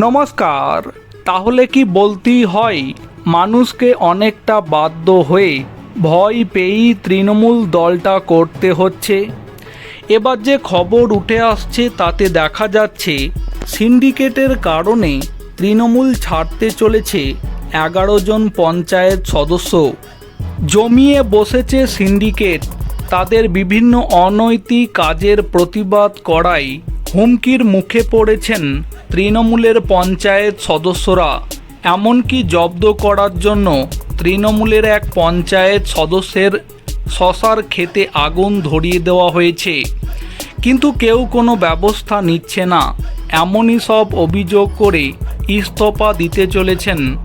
নমস্কার, তাহলে কি বলতেই হয়, মানুষকে অনেকটা বাধ্য হয়ে ভয় পেয়েই তৃণমূল দলটা করতে হচ্ছে। এবার যে খবর উঠে আসছে তাতে দেখা যাচ্ছে, সিন্ডিকেটের কারণে তৃণমূল ছাড়তে চলেছে এগারো জন পঞ্চায়েত সদস্য। জমিয়ে বসেছে সিন্ডিকেট, তাদের বিভিন্ন অনৈতিক কাজের প্রতিবাদ করায় হুমকির মুখে পড়েছেন তৃণমূলের পঞ্চায়েত সদস্যরা, এমনকি জব্দ করার জন্য তৃণমূলের এক পঞ্চায়েত সদস্যের শশার খেতে আগুন ধরিয়ে দেওয়া হয়েছে। কিন্তু কেউ কোনো ব্যবস্থা নিচ্ছে না। এমনই সব অভিযোগ করে ইস্তফা দিতে চলেছেন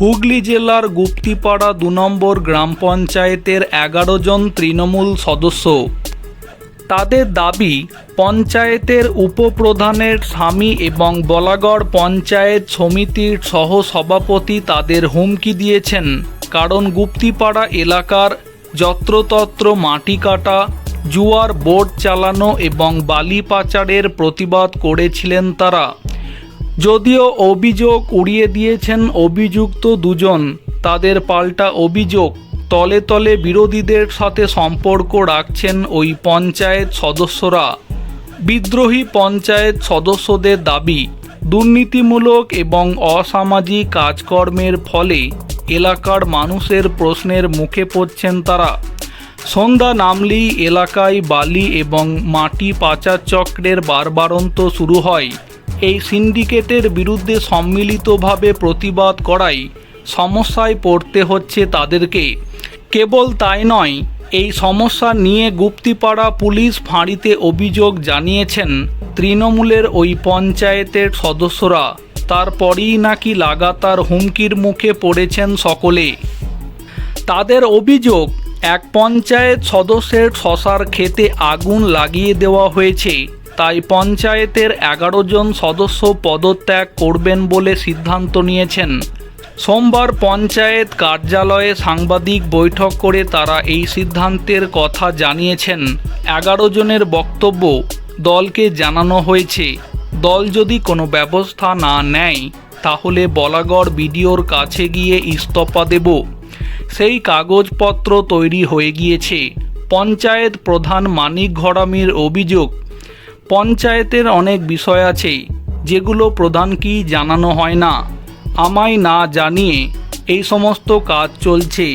হুগলি জেলার গুপ্তিপাড়া দু নম্বর গ্রাম পঞ্চায়েতের এগারো জন তৃণমূল সদস্য। তাদের দাবি, পঞ্চায়েতের উপপ্রধানের স্বামী এবং বলাগড় পঞ্চায়েত সমিতির সহ সভাপতি তাদের হুমকি দিয়েছেন। কারণ গুপ্তিপাড়া এলাকার যত্রতত্র মাটি কাটা, জুয়ার বোট চালানো এবং বালি পাচারের প্রতিবাদ করেছিলেন তারা। যদিও অভিযোগ উড়িয়ে দিয়েছেন অভিযুক্ত দুজন, তাদের পাল্টা অভিযোগ তলে তলে বিরোধীদের সাথে সম্পর্ক রাখছেন ওই পঞ্চায়েত সদস্যরা। বিদ্রোহী পঞ্চায়েত সদস্যদের দাবি, দুর্নীতিমূলক এবং অসামাজিক কাজকর্মের ফলে এলাকার মানুষের প্রশ্নের মুখে পড়ছেন তারা। সন্ধ্যা নামলেই এলাকায় বালি এবং মাটি পাচার চক্রের বারবারন্ত শুরু হয়। এই সিন্ডিকেটের বিরুদ্ধে সম্মিলিতভাবে প্রতিবাদ করাই সমস্যায় পড়তে হচ্ছে তাদেরকে। কেবল তাই নয়, এই সমস্যা নিয়ে গুপ্তিপাড়া পুলিশ ফাঁড়িতে অভিযোগ জানিয়েছেন তৃণমূলের ওই পঞ্চায়েতের সদস্যরা। তারপরেই নাকি লাগাতার হুমকির মুখে পড়েছেন সকলে। তাদের অভিযোগ, এক পঞ্চায়েত সদস্যের শশার খেতে আগুন লাগিয়ে দেওয়া হয়েছে। তাই পঞ্চায়েতের এগারো জন সদস্য পদত্যাগ করবেন বলে সিদ্ধান্ত নিয়েছেন। সোমবার পঞ্চায়েত কার্যালয়ে সাংবাদিক বৈঠক করে তারা এই সিদ্ধান্তের কথা জানিয়েছেন। এগারো জনের বক্তব্য দলকে জানানো হয়েছে। দল যদি কোনো ব্যবস্থা না নেয়, তাহলে বলাগড় বিডিওর কাছে গিয়ে ইস্তফা দেব। সেই কাগজপত্র তৈরি হয়ে গিয়েছে। পঞ্চায়েত প্রধান মানিক ঘরামির অভিযোগ, পঞ্চায়েতের অনেক বিষয় আছে, যেগুলো প্রধানকেই জানানো হয় না। আমায় না জানিয়ে এই সমস্ত কাজ চলছে।